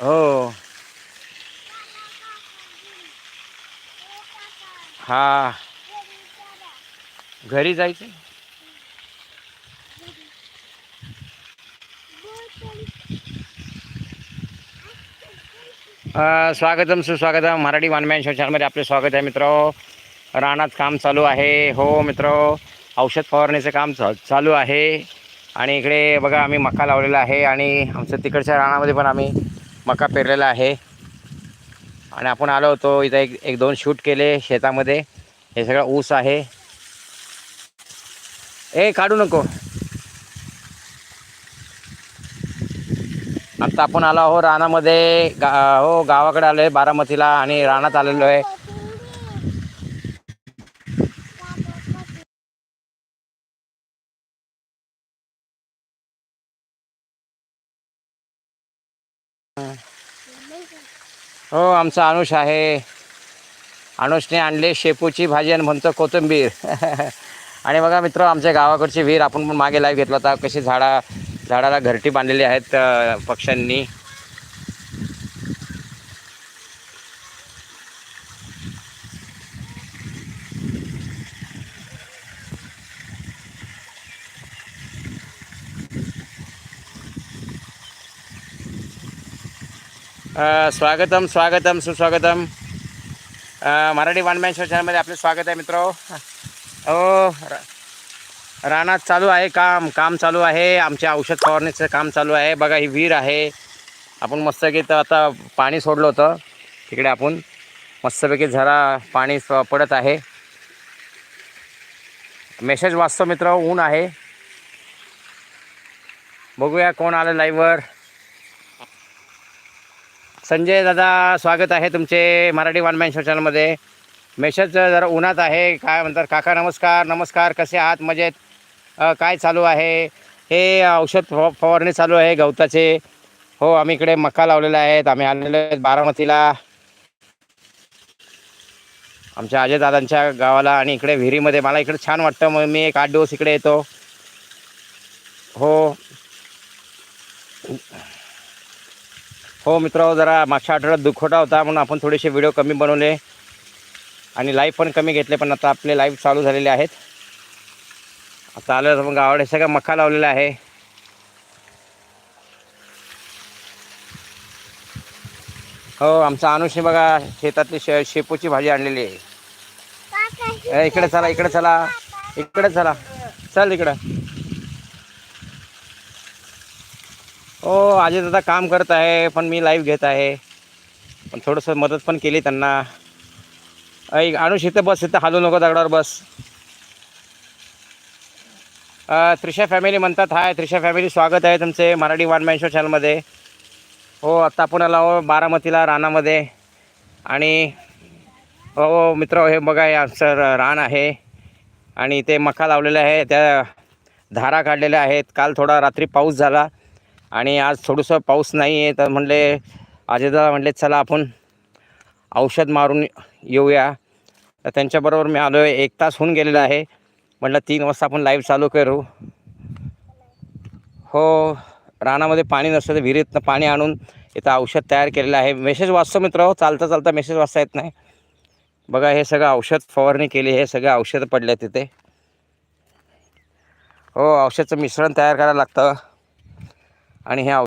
हो. हा. घरी जायचं? स्वागतम सुस्वागतम. मराठी वानमॅन शोषणमध्ये आपले स्वागत आहे मित्र. रानात काम चालू आहे. हो मित्र. औषध फवारणीचं काम चालू आहे. आणि इकडे बघा आम्ही मका लावलेला आहे आणि आमचं तिकडच्या रानामध्ये पण आम्ही मका पेरलेला आहे. आणि आपण आलो होतो इथं एक एक दोन शूट केले शेतामध्ये. हे सगळं ऊस आहे. ए काढू नको. आता आपण आलो आहो रानामध्ये. गा हो गावाकडे आलो आहे बारामतीला आणि रानात आलेलो आहे. हो आमचा अनुष आहे. अनुषने आणले शेपूची भाजी आणि म्हणतो कोथिंबीर. आणि बघा मित्र आमच्या गावाकडची विहीर आपण पण मागे लाईव्ह घेतला होता. कशी झाडा झाडाला घरटी बांधलेली आहेत पक्ष्यांनी. स्वागतम स्वागतम सुस्वागतम. मराठी वानमॅन शो चॅनलमध्ये आपले स्वागत आहे मित्र. हो रा- रानात चालू आहे काम काम चालू आहे. आमच्या औषध फवारणीचं काम चालू आहे. बघा ही विहीर आहे. आपण मस्तपैकी तर आता पाणी सोडलं होतं. तिकडे आपण मस्तपैकी झरा पाणी स- पडत आहे. मेसेज वाचतो मित्र ऊन आहे. बघूया कोण आलं लाईव्हवर संजय दादा स्वागत आहे तुमचे मराठी वन मॅन शो चॅनलमध्ये मेसेज जरा उन्हात आहे काय म्हणतात काका नमस्कार नमस्कार कसे आहात मजेत? काय चालू आहे? हे औषध फव फवारणी चालू आहे गवताचे. हो आम्ही इकडे मका लावलेला आहेत आम्ही आलेलो आहेत बारामतीला. आमच्या अजय दादांच्या गावाला आणि इकडे विहिरीमध्ये. मला इकडे छान वाटतं मग मी एक आठ दिवस इकडे येतो. हो. हो मित्र जरा मागच्या आठवड्यात दुखोटा होता म्हणून आपण थोडेसे व्हिडिओ कमी बनवले. आणि लाईव्ह पण कमी घेतले पण आता आपले लाईव्ह चालू झालेले आहेत. आता आलं तर मग गावाकडे सगळं मका लावलेला आहे. हो आमचा अनुषने बघा शेतातली शे शेपूची भाजी आणलेली आहे. इकडे चला इकडे चला इकडे चला. चल इकडं. हो आजी दादा काम करत आहे पण मी लाईव्ह घेत आहे. पण थोडंसं मदत पण केली त्यांना. ऐक अनुष इथं बस इथं हालू नको दगडावर बस. त्रिशा फॅमिली म्हणतात हाय त्रिशा फॅमिली स्वागत आहे तुमचे मराठी वन मॅन शो चॅनलमध्ये हो आत्ता आपण आला हो बारामतीला रानामध्ये. आणि हो, हो मित्र हे बघा हे आमचं रान आहे. आणि इथे मका लावलेला आहे त्या धारा काढलेल्या आहेत. काल थोडा रात्री पाऊस झाला. आणि आज थोडंसं पाऊस नाही आहे तर म्हणले आजेदा म्हणले चला आपण औषध मारून येऊया. तर त्यांच्याबरोबर मी आलो आहे एक तास होऊन गेलेला आहे. म्हटलं तीन वाजता आपण लाईव्ह चालू करू. हो रानामध्ये पाणी नसतं तर विहिरीतनं पाणी आणून इथं औषध तयार केलेलं आहे. मेसेज वाचतो मित्र हो चालता चालता मेसेज वाचता येत नाही. बघा हे सगळं औषध फवारणी केली हे सगळं औषधं पडले तिथे हो औषधचं मिश्रण तयार करायला लागतं. आणि हे औ